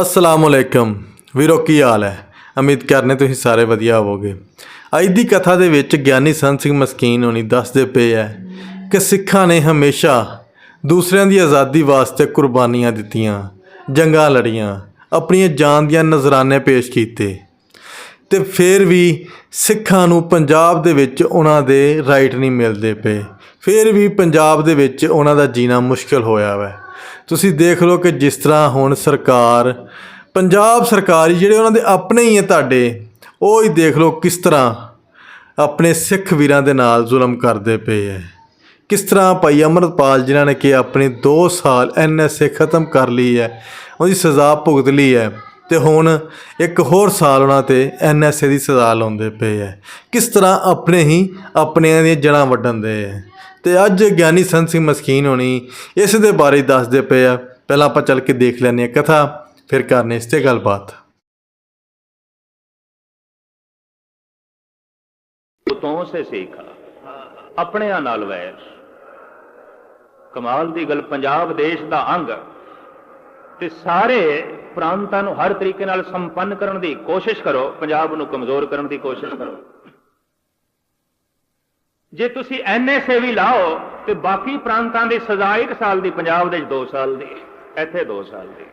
ਅਸਲਾਮ ਅਲੈਕਮ ਵੀਰੋ, ਕੀ ਹਾਲ ਹੈ? ਉਮੀਦ ਕਰਨੇ ਤੁਸੀਂ ਸਾਰੇ ਵਧੀਆ ਹੋਵੋਗੇ। ਅੱਜ ਦੀ ਕਥਾ ਦੇ ਵਿੱਚ ਗਿਆਨੀ ਸੰਤ ਸਿੰਘ ਮਸਕੀਨ ਹੋਣੀ ਦੱਸਦੇ ਪਏ ਹੈ ਕਿ ਸਿੱਖਾਂ ਨੇ ਹਮੇਸ਼ਾ ਦੂਸਰਿਆਂ ਦੀ ਆਜ਼ਾਦੀ ਵਾਸਤੇ ਕੁਰਬਾਨੀਆਂ ਦਿੱਤੀਆਂ, ਜੰਗਾਂ ਲੜੀਆਂ, ਆਪਣੀਆਂ ਜਾਨ ਦੀਆਂ ਨਜ਼ਰਾਨੇ ਪੇਸ਼ ਕੀਤੇ। ਤੇ ਫਿਰ ਵੀ ਸਿੱਖਾਂ ਨੂੰ ਪੰਜਾਬ ਦੇ ਵਿੱਚ ਉਹਨਾਂ ਦੇ ਰਾਈਟ ਨਹੀਂ ਮਿਲਦੇ ਪਏ। ਫਿਰ ਵੀ ਪੰਜਾਬ ਦੇ ਵਿੱਚ ਉਹਨਾਂ ਦਾ ਜੀਣਾ ਮੁਸ਼ਕਲ ਹੋਇਆ ਵੈ। ਤੁਸੀਂ ਦੇਖ ਲਓ ਕਿ ਜਿਸ ਤਰ੍ਹਾਂ ਹੁਣ ਸਰਕਾਰ, ਪੰਜਾਬ ਸਰਕਾਰ ਹੀ ਜਿਹੜੇ ਉਹਨਾਂ ਦੇ ਆਪਣੇ ਹੀ ਹੈ ਤੁਹਾਡੇ, ਉਹ ਹੀ ਦੇਖ ਲਓ ਕਿਸ ਤਰ੍ਹਾਂ ਆਪਣੇ ਸਿੱਖ ਵੀਰਾਂ ਦੇ ਨਾਲ ਜ਼ੁਲਮ ਕਰਦੇ ਪਏ ਹੈ ਕਿਸ ਤਰ੍ਹਾਂ ਭਾਈ ਅਮਰਪਾਲ ਜਿਨ੍ਹਾਂ ਨੇ ਕਿ ਆਪਣੇ 2 ਸਾਲ ਐਨਐਸਏ ਖਤਮ ਕਰ ਲਈ ਹੈ ਉਹਦੀ ਸਜ਼ਾ ਭੁਗਤ ਲਈ ਹੈ ਤੇ ਹੁਣ ਇੱਕ ਹੋਰ ਸਾਲ ਉਹਨਾਂ ਤੇ ਐਨਐਸਏ ਦੀ ਸਜ਼ਾ ਲਾਉਂਦੇ ਪਏ ਹੈ ਕਿਸ ਤਰ੍ਹਾਂ ਆਪਣੇ ਹੀ ਆਪਣਿਆਂ ਦੀਆਂ ਜੜਾਂ ਵੱਢਣ ਦੇ ਹੈ ਤੇ ਅੱਜ ਗਿਆਨੀ ਸੰਤ ਸਿੰਘ ਮਸਕੀਨ ਹੋਣੀ ਇਸ ਦੇ ਬਾਰੇ ਦੱਸਦੇ ਪਏ ਆ। ਪਹਿਲਾਂ ਆਪਾਂ ਚੱਲ ਕੇ ਦੇਖ ਲੈਂਦੇ ਹਾਂ ਕਥਾ, ਫਿਰ ਕਰਨੇ ਇਸ ਤੇ ਗੱਲਬਾਤ। ਤੋਂ ਸੇ ਸਿੱਖਾ, ਆਪਣਿਆਂ ਨਾਲ ਵੈਰ। ਕਮਾਲ ਦੀ ਗੱਲ ਪੰਜਾਬ ਦੇਸ਼ ਦਾ ਅੰਗ। ਤੇ ਸਾਰੇ ਪ੍ਰਾਂਤਾਂ ਨੂੰ ਹਰ ਤਰੀਕੇ ਨਾਲ ਸੰਪੰਨ ਕਰਨ ਦੀ ਕੋਸ਼ਿਸ਼ ਕਰੋ, ਪੰਜਾਬ ਨੂੰ ਕਮਜ਼ੋਰ ਕਰਨ ਦੀ ਕੋਸ਼ਿਸ਼ ਕਰੋ। ਜੇ ਤੁਸੀਂ ਐਨਐਸਏ ਵੀ ਲਾਓ, ਤੇ ਬਾਕੀ ਪ੍ਰਾਂਤਾਂ ਦੀ ਸਜ਼ਾ 1 ਸਾਲ ਦੀ, ਪੰਜਾਬ ਦੇ 2 ਸਾਲ ਦੀ, ਇੱਥੇ 2 ਸਾਲ ਦੀ।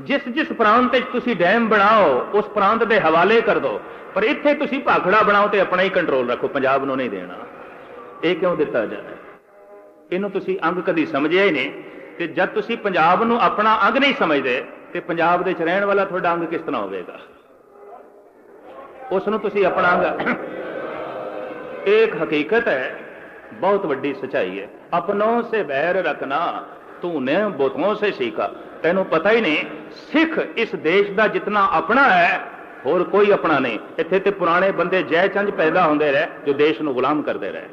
ਜਿਸ ਜਿਸ ਪ੍ਰਾਂਤ ਵਿੱਚ ਤੁਸੀਂ ਡੈਮ ਬਣਾਓ, ਉਸ ਪ੍ਰਾਂਤ ਦੇ ਹਵਾਲੇ ਕਰ ਦਿਓ ਪਰ ਇੱਥੇ ਤੁਸੀਂ ਭਾਖੜਾ ਬਣਾਓ ਤੇ ਆਪਣਾ ਹੀ ਕੰਟਰੋਲ ਰੱਖੋ, ਪੰਜਾਬ ਨੂੰ ਨਹੀਂ ਦੇਣਾ। ਇਹ ਕਿਉਂ ਦਿੱਤਾ ਜਾਂਦਾ ਇਹਨੂੰ ਤੁਸੀਂ ਅੰਗ ਕਦੀ ਸਮਝਿਆ ਹੀ ਨਹੀਂ, ਤੇ ਜਦ ਤੁਸੀਂ ਪੰਜਾਬ ਨੂੰ ਆਪਣਾ ਅੰਗ ਨਹੀਂ ਸਮਝਦੇ, ਤੇ ਪੰਜਾਬ ਦੇ ਵਿੱਚ ਰਹਿਣ ਵਾਲਾ ਤੁਹਾਡਾ ਅੰਗ ਕਿਸ ਤਰ੍ਹਾਂ ਹੋਵੇਗਾ? ਉਸ ਨੂੰ ਤੁਸੀਂ ਆਪਣਾ ਅੰਗ ਇਹ ਇੱਕ ਹਕੀਕਤ ਹੈ ਬਹੁਤ ਵੱਡੀ ਸਚਾਈ ਹੈ ਆਪਨੋਂ ਸੇ ਬੈਰ ਰੱਖਣਾ ਤੂਨੇ ਬੁਤੋਂ ਸੇ ਸੀਖਾ ਤੈਨੂੰ ਪਤਾ ਹੀ ਨਹੀਂ ਸਿੱਖ ਇਸ ਦੇਸ਼ ਦਾ ਜਿਤਨਾ ਆਪਣਾ ਹੈ ਹੋਰ ਕੋਈ ਆਪਣਾ ਨਹੀਂ ਇੱਥੇ ਤੇ ਪੁਰਾਣੇ ਬੰਦੇ ਜੈ ਚੰਦ ਪੈਦਾ ਹੁੰਦੇ ਰਹੇ ਜੋ ਦੇਸ਼ ਨੂੰ ਗੁਲਾਮ ਕਰਦੇ ਰਹੇ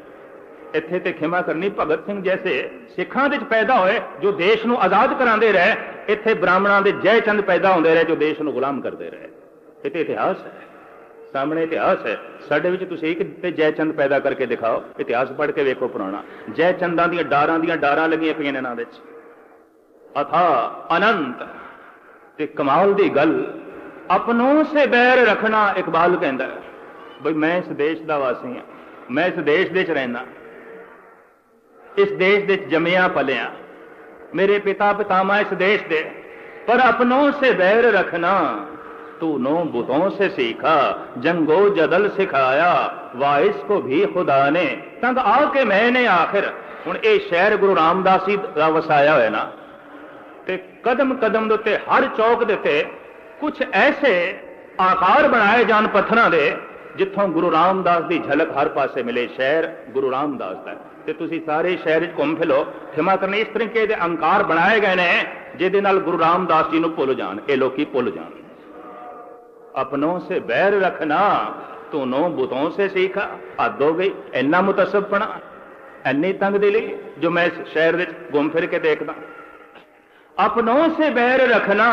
ਇੱਥੇ ਤੇ ਖਿਮਾ ਕਰਨੀ ਭਗਤ ਸਿੰਘ ਜੈਸੇ ਸਿੱਖਾਂ ਵਿੱਚ ਪੈਦਾ ਹੋਏ ਜੋ ਦੇਸ਼ ਨੂੰ ਆਜ਼ਾਦ ਕਰਾਉਂਦੇ ਰਹੇ ਇੱਥੇ ਬ੍ਰਾਹਮਣਾਂ ਦੇ ਜੈ ਚੰਦ ਪੈਦਾ ਹੁੰਦੇ ਰਹੇ ਜੋ ਦੇਸ਼ ਨੂੰ ਗੁਲਾਮ ਕਰਦੇ ਰਹੇ ਇਹ ਤੇ ਇਤਿਹਾਸ ਹੈ ਸਾਹਮਣੇ ਇਤਿਹਾਸ ਹੈ। ਸਾਡੇ ਵਿੱਚ ਤੁਸੀਂ ਇੱਕ ਤੇ ਜੈਚੰਦ ਪੈਦਾ ਕਰਕੇ ਦਿਖਾਓ। ਇਤਿਹਾਸ ਪੜ੍ਹ ਕੇ ਵੇਖੋ ਪੁਰਾਣਾ। ਜੈਚੰਦਾਂ ਦੀਆਂ ਡਾਰਾਂ ਦੀਆਂ ਡਾਰਾਂ ਲੱਗੀਆਂ ਪਈਆਂ ਨੇ ਇਹਨਾਂ ਵਿੱਚ। ਅਥਾ ਅਨੰਤ। ਤੇ ਕਮਾਲ ਦੀ ਗੱਲ, ਆਪਣੋਂ ਸੇ ਬੈਰ ਰੱਖਣਾ ਇਕਬਾਲ ਕਹਿੰਦਾ ਬਈ ਮੈਂ ਇਸ ਦੇਸ਼ ਦਾ ਵਾਸੀ ਹਾਂ। ਮੈਂ ਇਸ ਦੇਸ਼ ਦੇ ਵਿੱਚ ਰਹਿਣਾ ਇਸ ਦੇਸ਼ ਦੇ ਵਿੱਚ ਜੰਮਿਆ, ਪਲਿਆ। ਮੇਰੇ ਪਿਤਾ ਪਿਤਾਮਾ ਇਸ ਦੇਸ਼ ਦੇ। ਪਰ ਆਪਣੋਂ ਸੇ ਬੈਰ ਰੱਖਣਾ तूनो बुतों से सीखा जंगो जदल सिखाया वाइस को भी खुदा ने तंग आके मैंने आखिर ਹੁਣ ਇਹ ਸ਼ਹਿਰ ਗੁਰੂ ਰਾਮਦਾਸ ਜੀ ਦਾ ਵਸਾਇਆ ਹੋਇਆ ਨਾ ਤੇ ਕਦਮ ਕਦਮ ਦੇ ਉੱਤੇ ਹਰ ਚੌਕ ਦੇ ਉੱਤੇ ਕੁਝ ਐਸੇ ਆਕਾਰ ਬਣਾਏ ਜਾਣ ਪੱਥਰਾਂ ਦੇ ਜਿੱਥੋਂ ਗੁਰੂ ਰਾਮਦਾਸ ਦੀ ਝਲਕ ਹਰ ਪਾਸੇ ਮਿਲੇ ਸ਼ਹਿਰ ਗੁਰੂ ਰਾਮਦਾਸ ਦਾ ਹੈ। ਤੇ ਤੁਸੀਂ ਸਾਰੇ ਸ਼ਹਿਰ ਵਿੱਚ ਘੁੰਮ ਫਿਰੋ ਖਿਮਾ ਕਰਨੀ ਇਸ ਤਰੀਕੇ ਦੇ ਅੰਕਾਰ ਬਣਾਏ ਗਏ ਨੇ ਜਿਹਦੇ ਨਾਲ ਗੁਰੂ ਰਾਮਦਾਸ ਜੀ ਨੂੰ ਭੁੱਲ ਜਾਣ ਇਹ ਲੋਕੀ ਭੁੱਲ ਜਾਣ अपनों से बैर रखना तूनों बुतों से सीखा हद हो गई ਇੰਨਾ ਮੁਤਸਬਪਣਾ ਇੰਨੀ ਤੰਗ ਦਿਲੀ ਜੋ ਮੈਂ ਇਸ ਸ਼ਹਿਰ ਵਿੱਚ ਘੁੰਮ ਫਿਰ ਕੇ ਦੇਖਦਾ अपनों से बैर रखना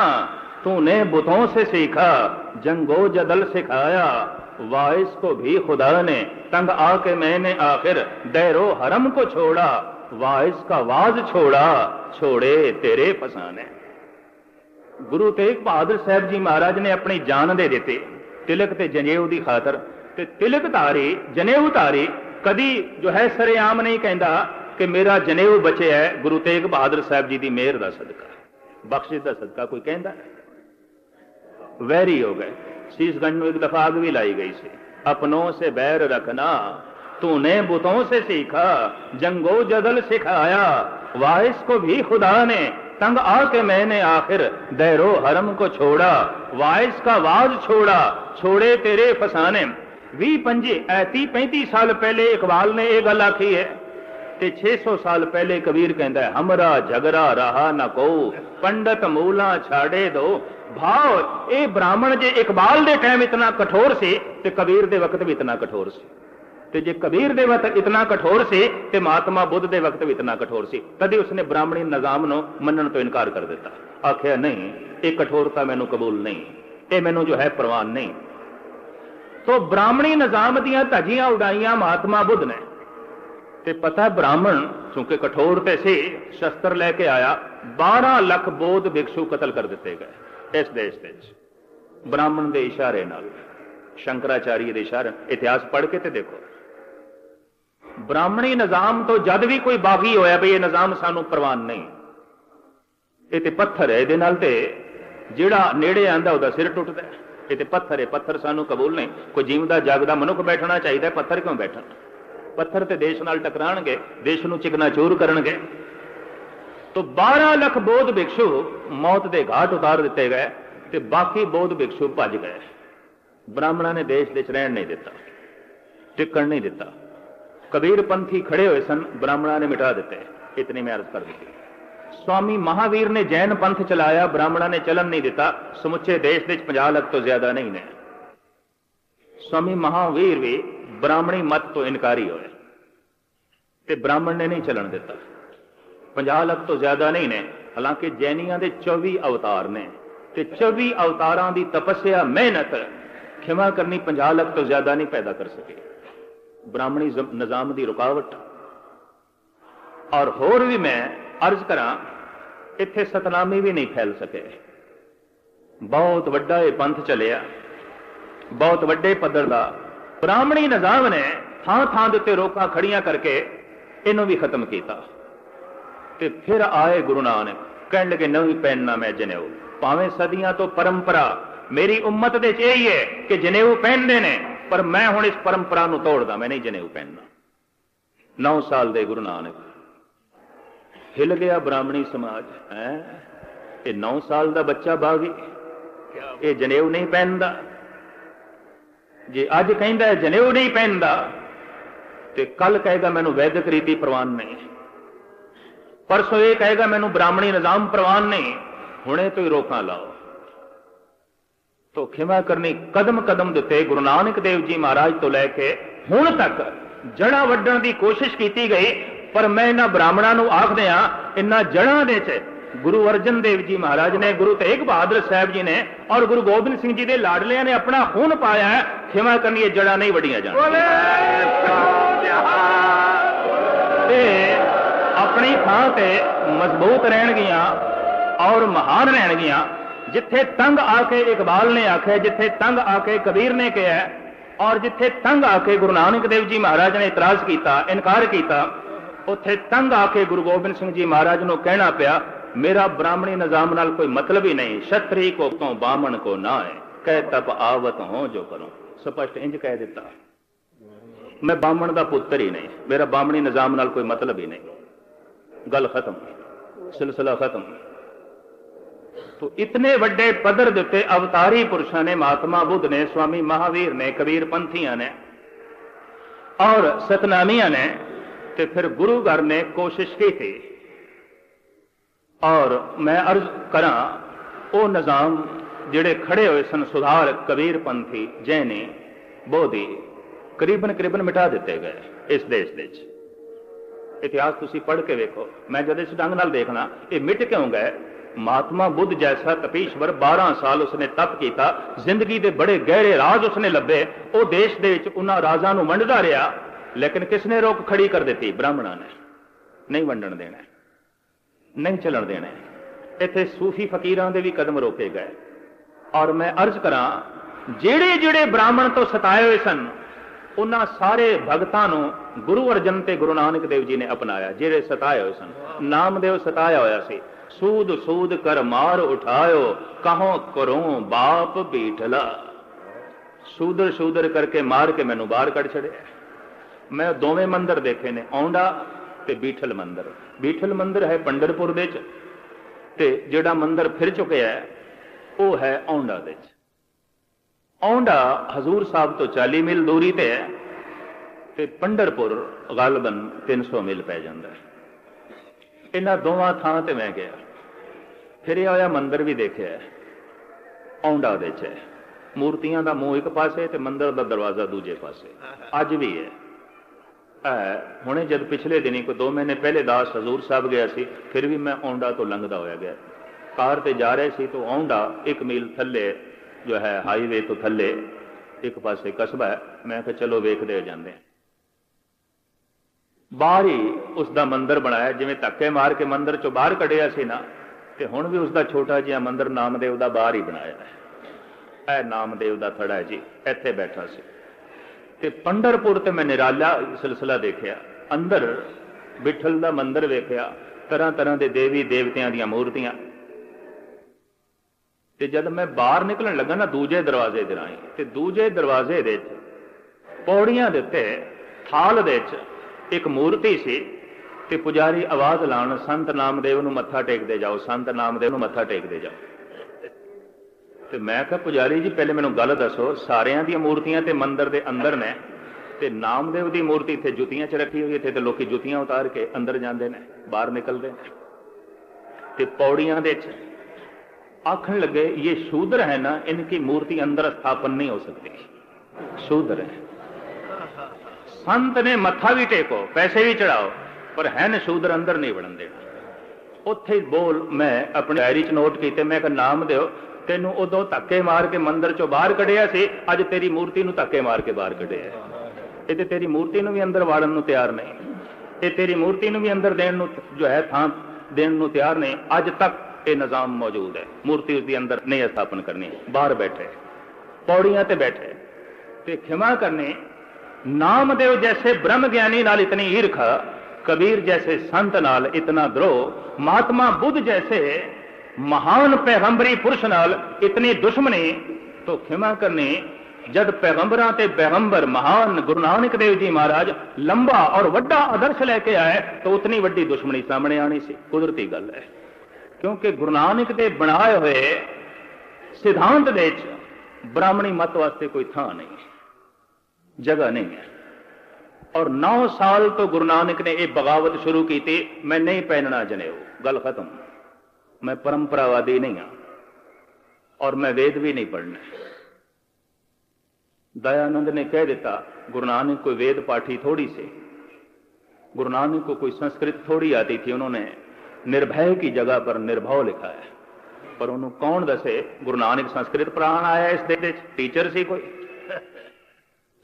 तूने बुतों से सीखा जंगो जदल सिखाया वाइस को भी खुदा ने तंग आके मैंने आखिर दैरो हरम को छोड़ा वाइस का वाज छोड़ा छोड़े तेरे फसाने ਗੁਰੂ ਤੇਗ ਬਹਾਦਰ ਸਾਹਿਬ ਜੀ ਮਹਾਰਾਜ ਨੇ ਆਪਣੀ ਜਾਨ ਦੇ ਦਿੱਤੇ ਤਿਲਕ ਤੇ ਜਨੇਊ ਦੀ ਖਾਤਰ ਤੇ ਤਿਲਕ ਧਾਰੀ ਜਨੇਊ ਧਾਰੀ ਕਦੀ ਜੋ ਹੈ ਸਰੇਆਮ ਨਹੀਂ ਕਹਿੰਦਾ ਕਿ ਮੇਰਾ ਜਨੇਊ ਬਚਿਆ ਹੈ ਗੁਰੂ ਤੇਗ ਬਹਾਦਰ ਸਾਹਿਬ ਜੀ ਦੀ ਮਿਹਰ ਦਾ ਸਦਕਾ ਬਖਸ਼ਿਸ਼ ਦਾ ਸਦਕਾ ਕੋਈ ਕਹਿੰਦਾ ਵੈਰੀ ਹੋ ਗਏ ਸੀਸਗੰਜ ਨੂੰ ਇੱਕ ਦਫਾ ਅੱਗ ਵੀ ਲਾਈ ਗਈ ਸੀ ਆਪਣੋਂ ਸੇ ਬੈਰ ਰੱਖਣਾ तूने बुतों से सीखा जंगो जदल सिखाया वाइस को भी खुदा ने तंग आके मैंने आखिर दैरो हरम को छोड़ा वाइस का वाज छोड़ा छोड़े तेरे फसाने भी पंजी ऐती पैंती साल पहले इकबाल ने ये गल आखी है ਤੇ 600 ਸਾਲ ਪਹਿਲੇ ਕਬੀਰ ਕਹਿੰਦਾ ਹੈ ਹਮਰਾ ਝਗੜਾ ਰਹਾ ਨਾ ਕੋ ਪੰਡਤ ਮੂਲਾ ਛਾੜੇ ਦੋ ਭਾਵ ਇਹ ਬ੍ਰਾਹਮਣ ਜੇ ਇਕਬਾਲ ਦੇ ਟਾਈਮ ਇਤਨਾ ਕਠੋਰ ਸੀ ਤੇ ਕਬੀਰ ਦੇ ਵਕਤ ਵੀ ਇਤਨਾ ਕਠੋਰ ਸੀ ਤੇ ਜੇ ਕਬੀਰ ਦੇ ਵਕਤ ਇਤਨਾ ਕਠੋਰ ਸੀ ਤੇ ਮਹਾਤਮਾ ਬੁੱਧ ਦੇ ਵਕਤ ਵੀ ਇਤਨਾ ਕਠੋਰ ਸੀ, ਤਦੇ ਉਸਨੇ ਬ੍ਰਾਹਮਣੀ ਨਿਜ਼ਾਮ ਨੂੰ ਮੰਨਣ ਤੋਂ ਇਨਕਾਰ ਕਰ ਦਿੱਤਾ। ਆਖਿਆ, ਨਹੀਂ, ਇਹ ਕਠੋਰਤਾ ਮੈਨੂੰ ਕਬੂਲ ਨਹੀਂ, ਇਹ ਮੈਨੂੰ ਜੋ ਹੈ ਪ੍ਰਵਾਨ ਨਹੀਂ। ਤੋ ਬ੍ਰਾਹਮਣੀ ਨਿਜ਼ਾਮ ਦੀਆਂ ਧੱਜੀਆਂ ਉਡਾਈਆਂ ਮਹਾਤਮਾ ਬੁੱਧ ਨੇ। ਤੇ ਪਤਾ ਬ੍ਰਾਹਮਣ ਕਿਉਂਕਿ ਕਠੋਰ ਤੇ ਸੀ, ਸ਼ਸਤਰ ਲੈ ਕੇ ਆਇਆ 12 ਲੱਖ ਬੋਧ ਭਿਕਸ਼ੂ ਕਤਲ ਕਰ ਦਿੱਤੇ ਗਏ ਇਸ ਦੇਸ਼ ਵਿੱਚ। ਬ੍ਰਾਹਮਣ ਦੇ ਇਸ਼ਾਰੇ ਨਾਲ ਸ਼ੰਕਰਾਚਾਰੀ ਦੇ ਇਸ਼ਾਰੇ, ਇਤਿਹਾਸ ਪੜ੍ਹ ਕੇ ਤੇ ਦੇਖੋ। ਬ੍ਰਾਹਮਣੀ ਨਿਜ਼ਾਮ ਤੋਂ ਜਦ ਵੀ ਕੋਈ ਬਾਗੀ ਹੋਇਆ ਵੀ ਇਹ ਨਿਜ਼ਾਮ ਸਾਨੂੰ ਪ੍ਰਵਾਨ ਨਹੀਂ। ਇਹ ਤੇ ਪੱਥਰ ਹੈ ਇਹਦੇ ਨਾਲ ਤੇ, ਜਿਹੜਾ ਨੇੜੇ ਆਂਦਾ ਉਹਦਾ ਸਿਰ ਟੁੱਟਦਾ ਇਹ ਤੇ ਪੱਥਰ ਹੈ, ਪੱਥਰ ਸਾਨੂੰ ਕਬੂਲ ਨਹੀਂ। ਕੋਈ ਜੀਵਦਾ, ਜਾਗਦਾ ਮਨੁੱਖ ਬੈਠਣਾ ਚਾਹੀਦਾ, ਪੱਥਰ ਕਿਉਂ ਬੈਠਣ? ਪੱਥਰ ਤੇ ਦੇਸ਼ ਨਾਲ ਟਕਰਾਣਗੇ, ਦੇਸ਼ ਨੂੰ ਚਿਕਨਾ ਚੂਰ ਕਰਨਗੇ। ਤੋ 12 ਲੱਖ ਬੋਧ ਭਿਕਸ਼ੂ ਮੌਤ ਦੇ ਘਾਟ ਉਤਾਰ ਦਿੱਤੇ ਗਏ ਤੇ ਬਾਕੀ ਬੋਧ ਭਿਕਸ਼ੂ ਭੱਜ ਗਏ। ਬ੍ਰਾਹਮਣਾਂ ਨੇ ਦੇਸ਼ ਵਿੱਚ ਰਹਿਣ ਨਹੀਂ ਦਿੱਤਾ, ਟਿਕਣ ਨਹੀਂ ਦਿੱਤਾ। ਕਬੀਰ ਪੰਥੀ ਖੜੇ ਹੋਏ ਸਨ, ਬ੍ਰਾਹਮਣਾਂ ਨੇ ਮਿਟਾ ਦਿੱਤੇ। ਇਤਨੀ ਮੈਂ ਅਰਜ਼ ਕਰ ਦਿੱਤੀ। ਸਵਾਮੀ ਮਹਾਵੀਰ ਨੇ ਜੈਨ ਪੰਥ ਚਲਾਇਆ, ਬ੍ਰਾਹਮਣਾਂ ਨੇ ਚੱਲਣ ਨਹੀਂ ਦਿੱਤਾ। ਸਮੁੱਚੇ ਦੇਸ਼ ਵਿੱਚ 50 ਲੱਖ ਤੋਂ ਜ਼ਿਆਦਾ ਨਹੀਂ ਨੇ। ਸਵਾਮੀ ਮਹਾਵੀਰ ਵੀ ਬ੍ਰਾਹਮਣੀ ਮਤ ਤੋਂ ਇਨਕਾਰੀ ਹੋਏ ਤੇ ਬ੍ਰਾਹਮਣ ਨੇ ਨਹੀਂ ਚੱਲਣ ਦਿੱਤਾ। 50 ਲੱਖ ਤੋਂ ਜ਼ਿਆਦਾ ਨਹੀਂ ਨੇ, ਹਾਲਾਂਕਿ ਜੈਨੀਆਂ ਦੇ 24 ਅਵਤਾਰ ਨੇ ਤੇ 24 ਅਵਤਾਰਾਂ ਦੀ ਤਪੱਸਿਆ, ਮਿਹਨਤ ਖਿਮਾ ਕਰਨੀ 50 ਲੱਖ ਤੋਂ ਜ਼ਿਆਦਾ ਨਹੀਂ ਪੈਦਾ ਕਰ ਸਕੀ। ਬ੍ਰਾਹਮਣੀ ਨਿਜ਼ਾਮ ਦੀ ਰੁਕਾਵਟ। ਔਰ ਹੋਰ ਵੀ ਮੈਂ ਅਰਜ਼ ਕਰਾਂ, ਇੱਥੇ ਸਤਨਾਮੀ ਵੀ ਨਹੀਂ ਫੈਲ ਸਕੇ। ਬਹੁਤ ਵੱਡਾ ਇਹ ਪੰਥ ਚੱਲਿਆ। ਬਹੁਤ ਵੱਡੇ ਪੱਧਰ ਦਾ ਬ੍ਰਾਹਮਣੀ ਨਿਜ਼ਾਮ ਨੇ ਥਾਂ ਥਾਂ ਦੇ ਉੱਤੇ ਰੋਕਾਂ ਖੜੀਆਂ ਕਰਕੇ ਇਹਨੂੰ ਵੀ ਖਤਮ ਕੀਤਾ। ਤੇ ਫਿਰ ਆਏ ਗੁਰੂ ਨਾਨਕ, ਕਹਿਣ ਲੱਗੇ ਨਹੀਂ ਪਹਿਨਣਾ ਮੈਂ ਜਨੇਊ। ਭਾਵੇਂ ਸਦੀਆਂ ਤੋਂ ਪਰੰਪਰਾ ਮੇਰੀ ਉਮਤ ਦੇ ਚ ਇਹੀ ਹੈ ਕਿ ਜਨੇਊ ਪਹਿਨਦੇ ਨੇ। ਪਰ ਮੈਂ ਹੁਣ ਇਸ ਪਰੰਪਰਾ ਨੂੰ ਤੋੜਦਾ, ਮੈਂ ਨਹੀਂ ਜਨੇਊ ਪਹਿਨਣਾ। 9 ਸਾਲ ਦੇ ਗੁਰੂ ਨਾਨਕ, ਹਿਲ ਗਿਆ ਬ੍ਰਾਹਮਣੀ ਸਮਾਜ, ਹੈ? ਇਹ 9 ਸਾਲ ਦਾ ਬੱਚਾ ਬਾਗੀ ਇਹ ਜਨੇਊ ਨਹੀਂ ਪਹਿਨਦਾ। ਜੇ ਅੱਜ ਕਹਿੰਦਾ ਜਨੇਊ ਨਹੀਂ ਪਹਿਨਦਾ, ਤੇ ਕੱਲ ਕਹੇਗਾ ਮੈਨੂੰ ਵੈਦਿਕ ਰੀਤੀ ਪ੍ਰਵਾਨ ਨਹੀਂ। ਪਰਸੋਂ ਇਹ ਕਹੇਗਾ ਮੈਨੂੰ ਬ੍ਰਾਹਮਣੀ ਨਿਜ਼ਾਮ ਪ੍ਰਵਾਨ ਨਹੀਂ। ਹੁਣੇ ਤੋਂ ਹੀ ਰੋਕਾਂ ਲਾਓ। ਤੋ ਖਿਮਾ ਕਰਨੀ ਕਦਮ ਕਦਮ ਦੇ ਉੱਤੇ ਗੁਰੂ ਨਾਨਕ ਦੇਵ ਜੀ ਮਹਾਰਾਜ ਤੋਂ ਲੈ ਕੇ ਹੁਣ ਤੱਕ ਜੜਾਂ ਵੱਢਣ ਦੀ ਕੋਸ਼ਿਸ਼ ਕੀਤੀ ਗਈ ਪਰ ਮੈਂ ਇਹਨਾਂ ਬ੍ਰਾਹਮਣਾਂ ਨੂੰ ਆਖਦੇ ਆ ਇਹਨਾਂ ਜੜਾਂ ਦੇ ਚ ਗੁਰੂ ਅਰਜਨ ਦੇਵ ਜੀ ਮਹਾਰਾਜ ਨੇ ਗੁਰੂ ਤੇਗ ਬਹਾਦਰ ਸਾਹਿਬ ਜੀ ਨੇ ਔਰ ਗੁਰੂ ਗੋਬਿੰਦ ਸਿੰਘ ਜੀ ਦੇ ਲਾਡਲਿਆਂ ਨੇ ਆਪਣਾ ਖੂਨ ਪਾਇਆ ਹੈ ਖਿਮਾ ਕਰਨੀ ਇਹ ਜੜਾਂ ਨਹੀਂ ਵੱਡੀਆਂ ਜਾਣ ਤੇ ਆਪਣੀ ਥਾਂ ਤੇ ਮਜ਼ਬੂਤ ਰਹਿਣਗੀਆਂ ਔਰ ਮਹਾਨ ਰਹਿਣਗੀਆਂ। ਜਿੱਥੇ ਤੰਗ ਆ ਕੇ ਇਕਬਾਲ ਨੇ ਆਖਿਆ, ਜਿੱਥੇ ਤੰਗ ਆ ਕੇ ਕਬੀਰ ਨੇ ਕਿਹਾ, ਔਰ ਜਿੱਥੇ ਤੰਗ ਆ ਕੇ ਗੁਰੂ ਨਾਨਕ ਦੇਵ ਜੀ ਮਹਾਰਾਜ ਨੇ ਇਤਰਾਜ਼ ਕੀਤਾ, ਇਨਕਾਰ ਕੀਤਾ, ਉੱਥੇ ਤੰਗ ਆ ਕੇ ਗੁਰੂ ਗੋਬਿੰਦ ਸਿੰਘ ਜੀ ਮਹਾਰਾਜ ਨੂੰ ਕਹਿਣਾ ਪਿਆ, ਮੇਰਾ ਬ੍ਰਾਹਮਣੀ ਨਿਜ਼ਾਮ ਨਾਲ ਕੋਈ ਮਤਲਬ ਹੀ ਨਹੀਂ, ਛਤਰੀ ਕੋ ਤੋਂ ਬਾਮਣ ਕੋ ਨਾ ਹੈ ਕਹਿ ਤਪ ਆਵਤ ਹੋ ਜੋ ਕਰੋ। ਸਪਸ਼ਟ ਇੰਜ ਕਹਿ ਦਿੱਤਾ। ਮੈਂ ਬਾਹਮਣ ਦਾ ਪੁੱਤਰ ਹੀ ਨਹੀਂ, ਮੇਰਾ ਬਾਹਮਣੀ ਨਿਜ਼ਾਮ ਨਾਲ ਕੋਈ ਮਤਲਬ ਹੀ ਨਹੀਂ। ਗੱਲ ਖਤਮ ਸਿਲਸਿਲਾ ਖਤਮ ਤੋ ਇਤਨੇ ਵੱਡੇ ਪੱਧਰ ਦੇ ਉੱਤੇ ਅਵਤਾਰੀ ਪੁਰਸ਼ਾਂ ਨੇ ਮਹਾਤਮਾ ਬੁੱਧ ਨੇ, ਸਵਾਮੀ ਮਹਾਵੀਰ ਨੇ, ਕਬੀਰ ਪੰਥੀਆਂ ਨੇ ਔਰ ਸਤਨਾਮੀਆਂ ਨੇ ਤੇ ਫਿਰ ਗੁਰੂ ਘਰ ਨੇ ਕੋਸ਼ਿਸ਼ ਕੀਤੀ। ਔਰ ਮੈਂ ਅਰਜ਼ ਕਰਾਂ, ਉਹ ਨਿਜ਼ਾਮ ਜਿਹੜੇ ਖੜੇ ਹੋਏ ਸਨ ਸੁਧਾਰ ਕਬੀਰ ਪੰਥੀ ਜੈਨੀ ਬੋਧੀ ਕਰੀਬਨ ਕਰੀਬਨ ਮਿਟਾ ਦਿੱਤੇ ਗਏ ਇਸ ਦੇਸ਼ ਦੇ ਵਿੱਚ। ਇਤਿਹਾਸ ਤੁਸੀਂ ਪੜ੍ਹ ਕੇ ਵੇਖੋ, ਮੈਂ ਜਦ ਇਸ ਢੰਗ ਨਾਲ ਦੇਖਣਾ, ਇਹ ਮਿਟ ਕਿਉਂ ਗਏ? ਮਹਾਤਮਾ ਬੁੱਧ ਜੈਸਾ ਤਪੀਸ਼ਵਰ 12 ਸਾਲ ਉਸਨੇ ਤਪ ਕੀਤਾ, ਜ਼ਿੰਦਗੀ ਦੇ ਬੜੇ ਗਹਿਰੇ ਰਾਜ਼ ਉਸਨੇ ਲੱਭੇ, ਉਹ ਦੇਸ਼ ਦੇ ਵਿੱਚ ਉਹਨਾਂ ਰਾਜ਼ਾਂ ਨੂੰ ਵੰਡਦਾ ਰਿਹਾ, ਲੇਕਿਨ ਕਿਸ ਨੇ ਰੋਕ ਖੜੀ ਕਰ ਦਿੱਤੀ? ਬ੍ਰਾਹਮਣਾਂ ਨੇ। ਨਹੀਂ ਵੰਡਣ ਦੇਣਾ, ਨਹੀਂ ਚੱਲਣ ਦੇਣਾ। ਇੱਥੇ ਸੂਫੀ ਫਕੀਰਾਂ ਦੇ ਵੀ ਕਦਮ ਰੋਕੇ ਗਏ। ਔਰ ਮੈਂ ਅਰਜ਼ ਕਰਾਂ, ਜਿਹੜੇ ਜਿਹੜੇ ਬ੍ਰਾਹਮਣ ਤੋਂ ਸਤਾਏ ਹੋਏ ਸਨ, ਉਹਨਾਂ ਸਾਰੇ ਭਗਤਾਂ ਨੂੰ ਗੁਰੂ ਅਰਜਨ ਤੇ ਗੁਰੂ ਨਾਨਕ ਦੇਵ ਜੀ ਨੇ ਅਪਣਾਇਆ, ਜਿਹੜੇ ਸਤਾਏ ਹੋਏ ਸਨ। ਨਾਮਦੇਵ ਸਤਾਇਆ ਹੋਇਆ ਸੀ। ਸੂਦ ਸੂਦ ਕਰ ਮਾਰ ਉਠਾਇਓ, ਕਹੋ ਕਰੋ ਬਾਪ ਬੀਠਲਾ। ਸੂਦਰ ਸੂਦਰ ਕਰਕੇ ਮਾਰ ਕੇ ਮੈਨੂੰ ਬਾਹਰ ਕੱਢ ਛੜਿਆ ਮੈਂ ਦੋਵੇਂ ਮੰਦਰ ਦੇਖੇ ਨੇ, ਔਂਡਾ ਤੇ ਬੀਠਲ ਮੰਦਰ। ਬੀਠਲ ਮੰਦਰ ਹੈ ਪੰਡਰਪੁਰ ਦੇ ਚ, ਤੇ ਜਿਹੜਾ ਮੰਦਰ ਫਿਰ ਚੁੱਕਿਆ ਹੈ, ਉਹ ਹੈ ਔਂਡਾ ਦੇ ਚ। ਔਂਡਾ ਹਜ਼ੂਰ ਸਾਹਿਬ ਤੋਂ 40 ਮੀਲ ਦੂਰੀ ਤੇ ਹੈ, ਤੇ ਪੰਡਰਪੁਰ ਗਾਲਬਨ 300 ਮੀਲ ਪੈ ਜਾਂਦਾ ਹੈ। ਇਹਨਾਂ ਦੋਵਾਂ ਥਾਂ ਤੇ ਮੈਂ ਗਿਆ। ਫਿਰ ਇਹ ਆਇਆ ਮੰਦਰ ਵੀ ਦੇਖਿਆ। ਹੈ। ਔਂਡਾ ਦੇ ਚ। ਹੈ ਮੂਰਤੀਆਂ ਦਾ ਮੂੰਹ ਇੱਕ ਪਾਸੇ ਤੇ ਮੰਦਰ ਦਾ ਦਰਵਾਜ਼ਾ ਦੂਜੇ ਪਾਸੇ। ਅੱਜ ਵੀ ਹੈ। ਹੁਣੇ ਜਦ ਪਿਛਲੇ ਦਿਨੀ ਕੋਈ 2 ਮਹੀਨੇ ਪਹਿਲੇ ਦਾਸ ਹਜ਼ੂਰ ਸਾਹਿਬ ਗਿਆ ਸੀ, ਫਿਰ ਵੀ ਮੈਂ ਔਂਡਾ ਤੋਂ ਲੰਘਦਾ ਹੋਇਆ ਗਿਆ। ਕਾਰ ਤੇ ਜਾ ਰਹੇ ਸੀ ਤਾਂ ਔਂਡਾ 1 ਮੀਲ ਥੱਲੇ, ਜੋ ਹੈ ਹਾਈਵੇ ਤੋਂ ਥੱਲੇ, ਇੱਕ ਪਾਸੇ ਕਸਬਾ ਹੈ। ਮੈਂ ਕਿਹਾ, ਚਲੋ ਵੇਖਦੇ ਜਾਂਦੇ ਹਾਂ ਬਾਹਰ ਹੀ ਉਸ ਦਾ ਮੰਦਿਰ ਬਣਾਇਆ, ਜਿਵੇਂ ਧੱਕੇ ਮਾਰ ਕੇ ਮੰਦਿਰ ਚੋਂ ਬਾਹਰ ਕੱਢਿਆ ਸੀ ਨਾ, ਤੇ ਹੁਣ ਵੀ ਉਸ ਦਾ ਛੋਟਾ ਜਿਹਾ ਮੰਦਿਰ ਨਾਮਦੇਵ ਦਾ ਬਾਹਰ ਹੀ ਬਣਾਇਆ ਹੈ। ਇਹ ਨਾਮਦੇਵ ਦਾ ਥੜਾ ਹੈ ਜੀ, ਇੱਥੇ ਬੈਠਾ ਸੀ। ਤੇ ਪੰਡਰਪੁਰ ਤੇ ਮੈਂ ਨਿਰਾਲਾ ਸਿਲਸਿਲਾ ਦੇਖਿਆ। ਅੰਦਰ ਵਿਠਲ ਦਾ ਮੰਦਿਰ ਵੇਖਿਆ, ਤਰ੍ਹਾਂ ਤਰ੍ਹਾਂ ਦੇ ਦੇਵੀ ਦੇਵਤਿਆਂ ਦੀਆਂ ਮੂਰਤੀਆਂ। ਤੇ ਜਦ ਮੈਂ ਬਾਹਰ ਨਿਕਲਣ ਲੱਗਾ ਨਾ ਦੂਜੇ ਦਰਵਾਜ਼ੇ ਦੇ ਰਾਹੀਂ, ਤੇ ਦੂਜੇ ਦਰਵਾਜ਼ੇ ਦੇ ਵਿੱਚ ਪੌੜੀਆਂ ਦੇ ਉੱਤੇ ਥਾਲ ਦੇ ਵਿੱਚ ਇੱਕ ਮੂਰਤੀ ਸੀ ਤੇ ਪੁਜਾਰੀ ਆਵਾਜ਼ ਲਾਉਣ, ਸੰਤ ਨਾਮਦੇਵ ਨੂੰ ਮੱਥਾ ਟੇਕਦੇ ਜਾਓ, ਸੰਤ ਨਾਮਦੇਵ ਨੂੰ ਮੱਥਾ ਟੇਕਦੇ ਜਾਓ। ਤੇ ਮੈਂ ਕਿਹਾ, ਪੁਜਾਰੀ ਜੀ, ਪਹਿਲੇ ਮੈਨੂੰ ਗੱਲ ਦੱਸੋ, ਸਾਰਿਆਂ ਦੀਆਂ ਮੂਰਤੀਆਂ ਤੇ ਮੰਦਰ ਦੇ ਅੰਦਰ ਨੇ ਤੇ ਨਾਮਦੇਵ ਦੀ ਮੂਰਤੀ ਇੱਥੇ ਜੁੱਤੀਆਂ 'ਚ ਰੱਖੀ ਹੋਈ ਇੱਥੇ ਤੇ ਲੋਕੀ ਜੁੱਤੀਆਂ ਉਤਾਰ ਕੇ ਅੰਦਰ ਜਾਂਦੇ ਨੇ, ਬਾਹਰ ਨਿਕਲਦੇ ਨੇ। ਤੇ ਪੌੜੀਆਂ ਦੇ 'ਚ ਆਖਣ ਲੱਗੇ, ਇਹ ਸ਼ੂਦਰ ਹੈ ਨਾ, ਇਨਕੀ ਮੂਰਤੀ ਅੰਦਰ ਸਥਾਪਨ ਨਹੀਂ ਹੋ ਸਕਦੀ। ਸ਼ੂਦਰ ਹੈ। ਸੰਤ ਨੇ ਮੱਥਾ ਵੀ ਟੇਕੋ, ਪੈਸੇ ਵੀ ਚੜਾਓ, ਪਰ ਹੈਨ ਸ਼ੂਦਰ ਅੰਦਰ ਨਹੀਂ ਵੜਨ ਦੇਣਾ। ਉੱਥੇ ਬੋਲ, ਮੈਂ ਆਪਣੇ ਡਾਇਰੀ 'ਚ ਨੋਟ ਕੀਤੇ, ਮੈਂ ਕਿ ਨਾਮ ਦਿਓ, ਤੈਨੂੰ ਉਦੋਂ ਧੱਕੇ ਮਾਰ ਕੇ ਮੰਦਰ 'ਚੋਂ ਬਾਹਰ ਕੱਢਿਆ ਸੀ, ਅੱਜ ਤੇਰੀ ਮੂਰਤੀ ਨੂੰ ਧੱਕੇ ਮਾਰ ਕੇ ਬਾਹਰ ਕੱਢਿਆ ਇਹ ਤੇ ਤੇਰੀ ਮੂਰਤੀ ਨੂੰ ਵੀ ਅੰਦਰ ਵੜਨ ਨੂੰ ਤਿਆਰ ਨਹੀਂ। ਇਹ ਤੇਰੀ ਮੂਰਤੀ ਨੂੰ ਵੀ ਅੰਦਰ ਦੇਣ ਨੂੰ ਜੋ ਹੈ ਥਾਂ ਦੇਣ ਨੂੰ ਤਿਆਰ ਨਹੀਂ। ਅੱਜ ਤੱਕ ਇਹ ਨਿਜ਼ਾਮ ਮੌਜੂਦ ਹੈ। ਮੂਰਤੀ ਉਸ ਦੇ ਅੰਦਰ ਨਹੀਂ ਸਥਾਪਨ ਕਰਨੀ ਬਾਹਰ ਬੈਠੇ। ਪੌੜੀਆਂ ਤੇ ਬੈਠੇ। ਤੇ ਖਿਮਾ ਕਰਨੇ ਨਾਮਦੇਵ ਜੈਸੇ ਬ੍ਰਹਮ ਗਿਆਨੀ ਨਾਲ ਇਤਨੀ ਈਰਖਾ, ਕਬੀਰ ਜੈਸੇ ਸੰਤ ਨਾਲ ਇਤਨਾ ਦਰੋਹ, ਮਹਾਤਮਾ ਬੁੱਧ ਜੈਸੇ ਮਹਾਨ ਪੈਗੰਬਰੀ ਪੁਰਸ਼ ਨਾਲ ਇਤਨੀ ਦੁਸ਼ਮਣੀ, ਤੋਂ ਖਿਮਾ ਕਰਨੇ, ਜਦ ਪੈਗੰਬਰਾਂ ਤੇ ਪੈਗੰਬਰ ਮਹਾਨ ਗੁਰੂ ਨਾਨਕ ਦੇਵ ਜੀ ਮਹਾਰਾਜ ਲੰਬਾ ਔਰ ਵੱਡਾ ਆਦਰਸ਼ ਲੈ ਕੇ ਆਏ, ਤਾਂ ਉਤਨੀ ਵੱਡੀ ਦੁਸ਼ਮਣੀ ਸਾਹਮਣੇ ਆਣੀ ਸੀ। ਕੁਦਰਤੀ ਗੱਲ ਹੈ। ਕਿਉਂਕਿ ਗੁਰੂ ਨਾਨਕ ਦੇ ਬਣਾਏ ਹੋਏ ਸਿਧਾਂਤ ਦੇ ਵਿੱਚ ਬ੍ਰਾਹਮਣੀ ਮਤ ਵਾਸਤੇ ਕੋਈ ਥਾਂ ਨਹੀਂ। ਜਗ੍ਹਾ ਨਹੀਂ ਹੈ ਔਰ 9 ਸਾਲ ਤੋਂ ਗੁਰੂ ਨਾਨਕ ਨੇ ਇਹ ਬਗਾਵਤ ਸ਼ੁਰੂ ਕੀਤੀ ਮੈਂ ਨਹੀਂ ਪਹਿਨਣਾ ਜਨੇਊ ਗੱਲ ਖਤਮ ਮੈਂ ਪਰੰਪਰਾਵਾਦੀ ਨਹੀਂ ਹਾਂ ਔਰ ਮੈਂ ਵੇਦ ਵੀ ਨਹੀਂ ਪੜ੍ਹਨਾ दयानंद ने कह देता गुरु नानक कोई वेद पाठी थोड़ी से गुरु नानक को कोई संस्कृत थोड़ी आती थी उन्होंने निर्भय की जगह पर निर्भव लिखा है पर उन्होंने कौन दसे गुरु नानक संस्कृत पढ़ाण आया इस दे टीचर सी कोई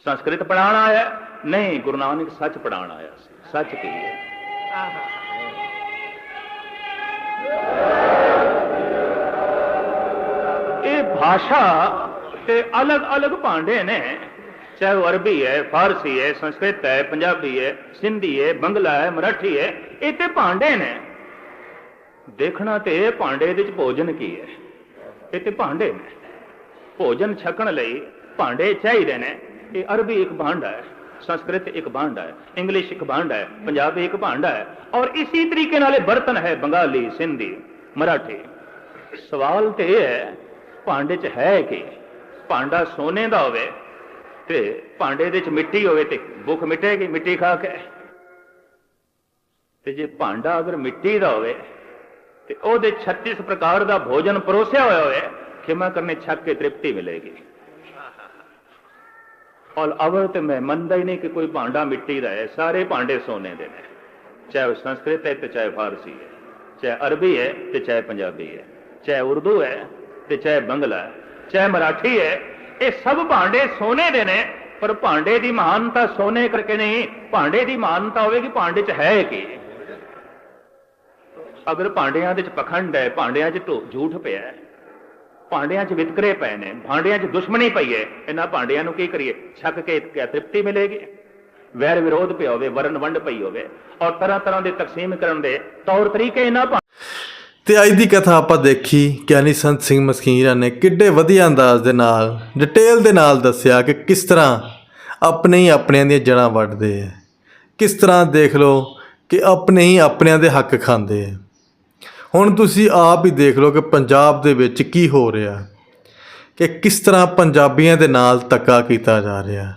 ਸੰਸਕ੍ਰਿਤ ਪੜਾਣ ਆਇਆ, ਨਹੀਂ, ਗੁਰੂ ਨਾਨਕ ਸੱਚ ਪੜਾਣ ਆਇਆ ਸੀ, ਸੱਚ ਕੀ ਹੈ ਇਹ ਭਾਸ਼ਾ ਤੇ ਅਲੱਗ-ਅਲੱਗ ਭਾਂਡੇ ਨੇ, ਚਾਹੇ ਉਹ ਅਰਬੀ ਹੈ, ਫਾਰਸੀ ਹੈ, ਸੰਸਕ੍ਰਿਤ ਹੈ, ਪੰਜਾਬੀ ਹੈ, ਸਿੰਧੀ ਹੈ, ਬੰਗਲਾ ਹੈ, ਮਰਾਠੀ ਹੈ, ਇਹ ਤੇ ਭਾਂਡੇ ਨੇ। ਦੇਖਣਾ ਤੇ ਇਹ ਭਾਂਡੇ ਦੇ ਵਿੱਚ ਭੋਜਨ ਕੀ ਹੈ? ਇਹ ਤੇ ਭਾਂਡੇ ਨੇ। ਭੋਜਨ ਛਕਣ ਲਈ ਭਾਂਡੇ ਚਾਹੀਦੇ ਨੇ। ਇਹ ਅਰਬੀ ਇੱਕ ਭਾਂਡਾ ਹੈ, ਸੰਸਕ੍ਰਿਤ ਇੱਕ ਭਾਂਡਾ ਹੈ, ਇੰਗਲਿਸ਼ ਇੱਕ ਭਾਂਡਾ ਹੈ, ਪੰਜਾਬੀ ਇੱਕ ਭਾਂਡਾ ਹੈ ਔਰ ਇਸੇ ਤਰੀਕੇ ਨਾਲ ਇਹ ਬਰਤਨ ਹੈ ਬੰਗਾਲੀ, ਸਿੰਧੀ, ਮਰਾਠੀ। ਸਵਾਲ ਤੇ ਇਹ ਹੈ, ਭਾਂਡੇ 'ਚ ਹੈ ਕਿ? ਭਾਂਡਾ ਸੋਨੇ ਦਾ ਹੋਵੇ ਤੇ ਭਾਂਡੇ ਦੇ ਵਿੱਚ ਮਿੱਟੀ ਹੋਵੇ ਤੇ ਭੁੱਖ ਮਿਟੇਗੀ ਮਿੱਟੀ ਖਾ ਕੇ? ਤੇ ਜੇ ਭਾਂਡਾ ਅਗਰ ਮਿੱਟੀ ਦਾ ਹੋਵੇ ਤੇ ਉਹਦੇ 36 ਪ੍ਰਕਾਰ ਦਾ ਭੋਜਨ ਪਰੋਸਿਆ ਹੋਇਆ ਹੋਵੇ, ਖਿਮਾ ਕਰਨੇ ਛੱਕ ਕੇ ਤ੍ਰਿਪਤੀ ਮਿਲੇਗੀ। ਔਰ ਅਵਰ ਤੇ ਮੈਂ ਮੰਨਦਾ ਹੀ ਨਹੀਂ ਕਿ ਕੋਈ ਭਾਂਡਾ ਮਿੱਟੀ ਦਾ ਹੈ, ਸਾਰੇ ਭਾਂਡੇ ਸੋਨੇ ਦੇ ਨੇ। ਚਾਹੇ ਉਹ ਸੰਸਕ੍ਰਿਤ ਹੈ ਤੇ ਚਾਹੇ ਫਾਰਸੀ ਹੈ, ਚਾਹੇ ਅਰਬੀ ਹੈ ਤੇ ਚਾਹੇ ਪੰਜਾਬੀ ਹੈ, ਚਾਹੇ ਉਰਦੂ ਹੈ ਤੇ ਚਾਹੇ ਬੰਗਲਾ ਹੈ, ਚਾਹੇ ਮਰਾਠੀ ਹੈ, ਇਹ ਸਭ ਭਾਂਡੇ ਸੋਨੇ ਦੇ ਨੇ। ਪਰ ਭਾਂਡੇ ਦੀ ਮਹਾਨਤਾ ਸੋਨੇ ਕਰਕੇ ਨਹੀਂ, ਭਾਂਡੇ ਦੀ ਮਹਾਨਤਾ ਹੋਵੇਗੀ, ਭਾਂਡੇ 'ਚ ਹੈ ਕੀ? ਅਗਰ ਭਾਂਡਿਆਂ ਦੇ 'ਚ ਪਖੰਡ ਹੈ, ਭਾਂਡਿਆਂ 'ਚ ਢੋ- ਝੂਠ ਪਿਆ ਹੈ ਭਾਂਡਿਆਂ 'ਚ ਵਿਤਕਰੇ ਪਏ ਨੇ, ਭਾਂਡਿਆਂ 'ਚ ਦੁਸ਼ਮਣੀ ਪਈ ਹੈ ਇਹਨਾਂ ਭਾਂਡਿਆਂ ਨੂੰ ਕੀ ਕਰੀਏ? ਛੱਕ ਕੇ ਕਿਆ ਤ੍ਰਿਪਤੀ ਮਿਲੇਗੀ? ਵੈਰ ਵਿਰੋਧ ਪਿਆ ਹੋਵੇ, ਵਰਨ ਵੰਡ ਪਈ ਹੋਵੇ, ਔਰ ਤਰ੍ਹਾਂ ਤਰ੍ਹਾਂ ਦੇ ਤਕਸੀਮ ਕਰਨ ਦੇ ਤੌਰ ਤਰੀਕੇ ਇਹਨਾਂ ਤੇ ਅੱਜ ਦੀ ਕਥਾ ਆਪਾਂ ਦੇਖੀ, ਗਿਆਨੀ ਸੰਤ ਸਿੰਘ ਮਸਕੀਰਾਂ ਨੇ ਕਿੱਡੇ ਵਧੀਆ ਅੰਦਾਜ਼ ਦੇ ਨਾਲ ਡਿਟੇਲ ਦੇ ਨਾਲ ਦੱਸਿਆ ਕਿ ਕਿਸ ਤਰ੍ਹਾਂ ਆਪਣੇ ਹੀ ਆਪਣਿਆਂ ਦੀਆਂ ਜੜਾਂ ਵੱਢਦੇ ਆ। ਕਿਸ ਤਰ੍ਹਾਂ ਦੇਖ ਲਓ ਕਿ ਆਪਣੇ ਹੀ ਆਪਣਿਆਂ ਦੇ ਹੱਕ ਖਾਂਦੇ ਆ। ਹੁਣ ਤੁਸੀਂ ਆਪ ਹੀ ਦੇਖ ਲਓ ਕਿ ਪੰਜਾਬ ਦੇ ਵਿੱਚ ਕੀ ਹੋ ਰਿਹਾ ਕਿ ਕਿਸ ਤਰ੍ਹਾਂ ਪੰਜਾਬੀਆਂ ਦੇ ਨਾਲ ਧੱਕਾ ਕੀਤਾ ਜਾ ਰਿਹਾ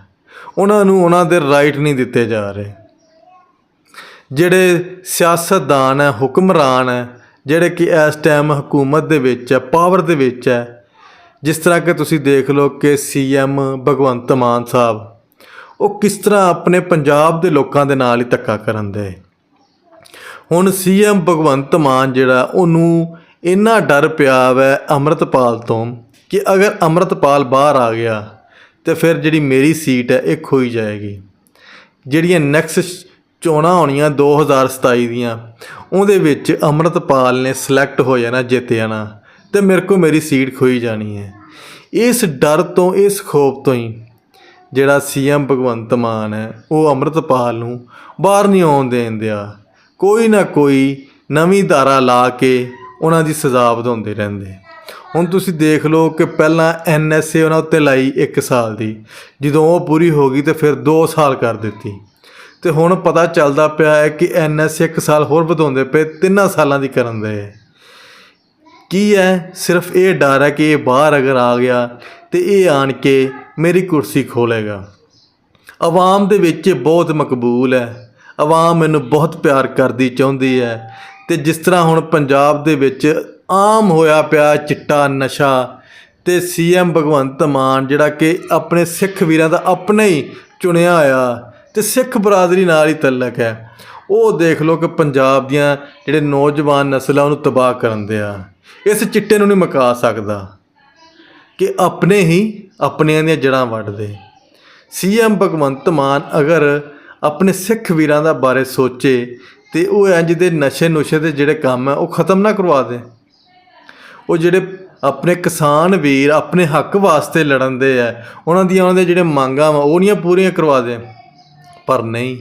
ਉਹਨਾਂ ਨੂੰ ਉਹਨਾਂ ਦੇ ਰਾਈਟ ਨਹੀਂ ਦਿੱਤੇ ਜਾ ਰਹੇ। ਜਿਹੜੇ ਸਿਆਸਤਦਾਨ ਹੈ, ਹੁਕਮਰਾਨ ਹੈ, ਜਿਹੜੇ ਕਿ ਇਸ ਟਾਈਮ ਹਕੂਮਤ ਦੇ ਵਿੱਚ ਹੈ ਪਾਵਰ ਦੇ ਵਿੱਚ ਹੈ, ਜਿਸ ਤਰ੍ਹਾਂ ਕਿ ਤੁਸੀਂ ਦੇਖ ਲਓ ਕਿ ਸੀਐਮ ਭਗਵੰਤ ਮਾਨ ਸਾਹਿਬ, ਉਹ ਕਿਸ ਤਰ੍ਹਾਂ ਆਪਣੇ ਪੰਜਾਬ ਦੇ ਲੋਕਾਂ ਦੇ ਨਾਲ ਹੀ ਧੱਕਾ ਕਰਨ ਦੇ। ਹੁਣ ਸੀਐਮ ਭਗਵੰਤ ਮਾਨ ਜਿਹੜਾ, ਉਹਨੂੰ ਇੰਨਾ ਡਰ ਪਿਆ ਵੈ ਅੰਮ੍ਰਿਤਪਾਲ ਤੋਂ ਕਿ ਅਗਰ ਅੰਮ੍ਰਿਤਪਾਲ ਬਾਹਰ ਆ ਗਿਆ, ਤੇ ਫਿਰ ਜਿਹੜੀ ਮੇਰੀ ਸੀਟ ਹੈ, ਇਹ ਖੋਈ ਜਾਏਗੀ। ਜਿਹੜੀਆਂ ਨੈਕਸਟ ਚੋਣਾਂ ਹੋਣੀਆਂ 2027 ਦੀਆਂ, ਉਹਦੇ ਵਿੱਚ ਅੰਮ੍ਰਿਤਪਾਲ ਨੇ ਸਿਲੈਕਟ ਹੋ ਜਾਣਾ ਜਿੱਤ ਜਾਣਾ ਤੇ ਮੇਰੇ ਕੋ ਮੇਰੀ ਸੀਟ ਖੋਈ ਜਾਣੀ ਹੈ। ਇਸ ਡਰ ਤੋਂ, ਇਸ ਖੋਫ ਤੋਂ ਹੀ ਜਿਹੜਾ ਸੀਐਮ ਭਗਵੰਤ ਮਾਨ ਹੈ, ਉਹ ਅੰਮ੍ਰਿਤਪਾਲ ਨੂੰ ਬਾਹਰ ਨਹੀਂ ਆਉਣ ਦੇਣ ਦਿਆ। ਕੋਈ ਨਾ ਕੋਈ ਨਵੀਂ ਧਾਰਾ ਲਾ ਕੇ ਉਹਨਾਂ ਦੀ ਸਜ਼ਾ ਵਧਾਉਂਦੇ ਰਹਿੰਦੇ। ਹੁਣ ਤੁਸੀਂ ਦੇਖ ਲਓ ਕਿ ਪਹਿਲਾਂ ਐਨਐਸਏ ਉਹਨਾਂ ਉੱਤੇ ਲਾਈ 1 ਸਾਲ ਦੀ। ਜਦੋਂ ਉਹ ਪੂਰੀ ਹੋ ਗਈ ਤੇ ਫਿਰ 2 ਸਾਲ ਕਰ ਦਿੱਤੀ। ਤੇ ਹੁਣ ਪਤਾ ਚੱਲਦਾ ਪਿਆ ਹੈ ਕਿ ਐਨਐਸਏ 1 ਸਾਲ ਹੋਰ ਵਧਾਉਂਦੇ ਪਏ 3 ਸਾਲਾਂ ਦੀ ਕਰਨ ਦੇ। ਕੀ ਹੈ? ਸਿਰਫ ਇਹ ਡਰ ਹੈ ਕਿ ਇਹ ਬਾਹਰ ਅਗਰ ਆ ਗਿਆ ਤੇ ਇਹ ਆਣ ਕੇ ਮੇਰੀ ਕੁਰਸੀ ਖੋਲੇਗਾ। ਆਵਾਮ ਦੇ ਵਿੱਚ ਇਹ ਬਹੁਤ ਮਕਬੂਲ ਹੈ। ਆਵਾਮ ਮੈਨੂੰ ਬਹੁਤ ਪਿਆਰ ਕਰਦੀ, ਚਾਹੁੰਦੀ ਹੈ। ਤੇ ਜਿਸ ਤਰ੍ਹਾਂ ਹੁਣ ਪੰਜਾਬ ਦੇ ਵਿੱਚ ਆਮ ਹੋਇਆ ਪਿਆ ਚਿੱਟਾ ਨਸ਼ਾ ਤੇ ਸੀਐਮ ਭਗਵੰਤ ਮਾਨ, ਜਿਹੜਾ ਕਿ ਆਪਣੇ ਸਿੱਖ ਵੀਰਾਂ ਦਾ ਆਪਣੇ ਹੀ ਚੁਣਿਆ ਆ ਤੇ ਸਿੱਖ ਬਰਾਦਰੀ ਨਾਲ ਹੀ ਤਲਕ ਹੈ। ਉਹ ਦੇਖ ਲਓ ਕਿ ਪੰਜਾਬ ਦੀਆਂ ਜਿਹੜੇ ਨੌਜਵਾਨ ਨਸਲਾਂ ਉਹਨੂੰ ਤਬਾਹ ਕਰਨ ਦੇ ਆ। ਇਸ ਚਿੱਟੇ ਨੂੰ ਨਹੀਂ ਮਕਾ ਸਕਦਾ ਕਿ ਆਪਣੇ ਹੀ ਆਪਣਿਆਂ ਦੀਆਂ ਜੜਾਂ ਵੱਢਦੇ। ਸੀਐਮ ਭਗਵੰਤ ਮਾਨ ਅਗਰ ਆਪਣੇ ਸਿੱਖ ਵੀਰਾਂ ਦਾ ਬਾਰੇ ਸੋਚੇ ਤੇ ਉਹ ਇੰਜ ਦੇ ਨਸ਼ੇ ਨੁਸ਼ੇ ਦੇ ਜਿਹੜੇ ਕੰਮ ਹੈ, ਉਹ ਖਤਮ ਨਾ ਕਰਵਾ ਦੇ। ਉਹ ਜਿਹੜੇ ਆਪਣੇ ਕਿਸਾਨ ਵੀਰ ਆਪਣੇ ਹੱਕ ਵਾਸਤੇ ਲੜਨ ਦੇ ਆ, ਉਹਨਾਂ ਦੀਆਂ ਉਹਨਾਂ ਦੇ ਜਿਹੜੇ ਮੰਗਾਂ ਵਾ, ਉਹ ਨਹੀਂ ਪੂਰੀਆਂ ਕਰਵਾ ਦੇ। ਪਰ ਨਹੀਂ,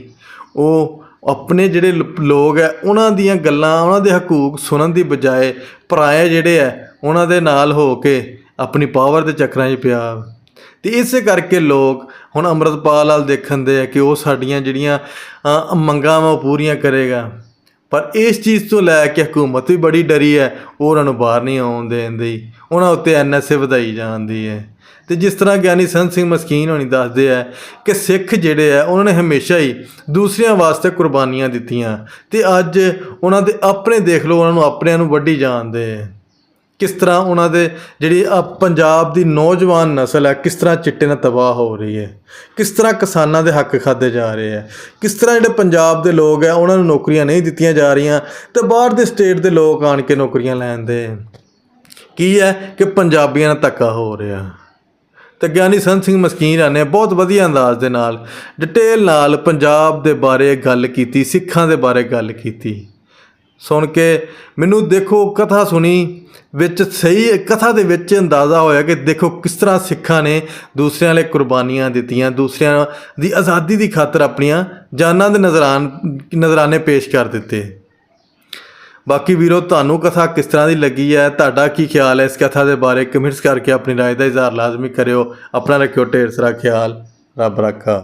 ਉਹ ਆਪਣੇ ਜਿਹੜੇ ਲੋਕ ਹੈ, ਉਹਨਾਂ ਦੀਆਂ ਗੱਲਾਂ, ਉਹਨਾਂ ਦੇ ਹਕੂਕ ਸੁਣਨ ਦੀ ਬਜਾਏ ਪਰਾਏ ਜਿਹੜੇ ਹੈ ਉਹਨਾਂ ਦੇ ਨਾਲ ਹੋ ਕੇ ਆਪਣੀ ਪਾਵਰ ਦੇ ਚੱਕਰਾਂ 'ਚ ਪਿਆ। ਤੇ ਇਸੇ ਕਰਕੇ ਲੋਕ ਹੁਣ ਅੰਮ੍ਰਿਤਪਾਲ ਵਾਲ ਦੇਖਣ ਦੇ ਆ ਕਿ ਉਹ ਸਾਡੀਆਂ ਜਿਹੜੀਆਂ ਮੰਗਾਂ ਵਾ ਉਹ ਪੂਰੀਆਂ ਕਰੇਗਾ। ਪਰ ਇਸ ਚੀਜ਼ ਤੋਂ ਲੈ ਕੇ ਹਕੂਮਤ ਵੀ ਬੜੀ ਡਰੀ ਹੈ, ਉਹ ਉਹਨਾਂ ਨੂੰ ਬਾਹਰ ਨਹੀਂ ਆਉਣ ਦੇਂਦੀ ਉਹਨਾਂ ਉੱਤੇ ਐਨਐਸਏ ਵਧਾਈ ਜਾਂਦੀ ਹੈ। ਤੇ ਜਿਸ ਤਰ੍ਹਾਂ ਗਿਆਨੀ ਸੰਤ ਸਿੰਘ ਮਸਕੀਨ ਹੋਣੀ ਦੱਸਦੇ ਆ ਕਿ ਸਿੱਖ ਜਿਹੜੇ ਆ, ਉਹਨਾਂ ਨੇ ਹਮੇਸ਼ਾ ਹੀ ਦੂਸਰਿਆਂ ਵਾਸਤੇ ਕੁਰਬਾਨੀਆਂ ਦਿੱਤੀਆਂ। ਤੇ ਅੱਜ ਉਹਨਾਂ ਦੇ ਆਪਣੇ ਦੇਖ ਲਓ, ਉਹਨਾਂ ਨੂੰ ਆਪਣਿਆਂ ਨੂੰ ਵੱਢੀ ਜਾਣਦੇ ਆ ਕਿਸ ਤਰ੍ਹਾਂ ਉਹਨਾਂ ਦੇ ਜਿਹੜੀ ਆ ਪੰਜਾਬ ਦੀ ਨੌਜਵਾਨ ਨਸਲ ਹੈ, ਕਿਸ ਤਰ੍ਹਾਂ ਚਿੱਟੇ ਨਾਲ ਤਬਾਹ ਹੋ ਰਹੀ ਹੈ? ਕਿਸ ਤਰ੍ਹਾਂ ਕਿਸਾਨਾਂ ਦੇ ਹੱਕ ਖਾਦੇ ਜਾ ਰਹੇ ਹੈ? ਕਿਸ ਤਰ੍ਹਾਂ ਜਿਹੜੇ ਪੰਜਾਬ ਦੇ ਲੋਕ ਹੈ, ਉਹਨਾਂ ਨੂੰ ਨੌਕਰੀਆਂ ਨਹੀਂ ਦਿੱਤੀਆਂ ਜਾ ਰਹੀਆਂ ਤੇ ਬਾਹਰ ਦੇ ਸਟੇਟ ਦੇ ਲੋਕ ਆਣ ਕੇ ਨੌਕਰੀਆਂ ਲੈਂਦੇ ਕੀ ਹੈ ਕਿ ਪੰਜਾਬੀਆਂ ਨਾਲ ਧੱਕਾ ਹੋ ਰਿਹਾ? ਤੇ ਗਿਆਨੀ ਸੰਤ ਸਿੰਘ ਮਸਕੀਨ ਨੇ ਬਹੁਤ ਵਧੀਆ ਅੰਦਾਜ਼ ਦੇ ਨਾਲ, ਡਿਟੇਲ ਨਾਲ ਪੰਜਾਬ ਦੇ ਬਾਰੇ ਗੱਲ ਕੀਤੀ, ਸਿੱਖਾਂ ਦੇ ਬਾਰੇ ਗੱਲ ਕੀਤੀ। ਸੁਣ ਕੇ ਮੈਨੂੰ ਦੇਖੋ ਕਥਾ ਸੁਣੀ ਵਿੱਚ ਸਹੀ ਕਥਾ ਦੇ ਵਿੱਚ ਅੰਦਾਜ਼ਾ ਹੋਇਆ ਕਿ ਦੇਖੋ ਕਿਸ ਤਰ੍ਹਾਂ ਸਿੱਖਾਂ ਨੇ ਦੂਸਰਿਆਂ ਲਈ ਕੁਰਬਾਨੀਆਂ ਦਿੱਤੀਆਂ ਦੂਸਰਿਆਂ ਦੀ ਆਜ਼ਾਦੀ ਦੀ ਖਾਤਰ ਆਪਣੀਆਂ ਜਾਨਾਂ ਦੇ ਨਜ਼ਰਾਨ ਨਜ਼ਰਾਨੇ ਪੇਸ਼ ਕਰ ਦਿੱਤੇ ਬਾਕੀ ਵੀਰੋ ਤੁਹਾਨੂੰ ਕਥਾ ਕਿਸ ਤਰ੍ਹਾਂ ਦੀ ਲੱਗੀ ਹੈ ਤੁਹਾਡਾ ਕੀ ਖਿਆਲ ਹੈ ਇਸ ਕਥਾ ਦੇ ਬਾਰੇ ਕਮੈਂਟਸ ਕਰਕੇ ਆਪਣੀ رائے ਦਾ ਇਜ਼ਹਾਰ ਲਾਜ਼ਮੀ ਕਰਿਓ ਆਪਣਾ ਰੱਖਿਓ ਢੇਰ ਸਾਰਾ ਖਿਆਲ ਰੱਬ ਰੱਖਾ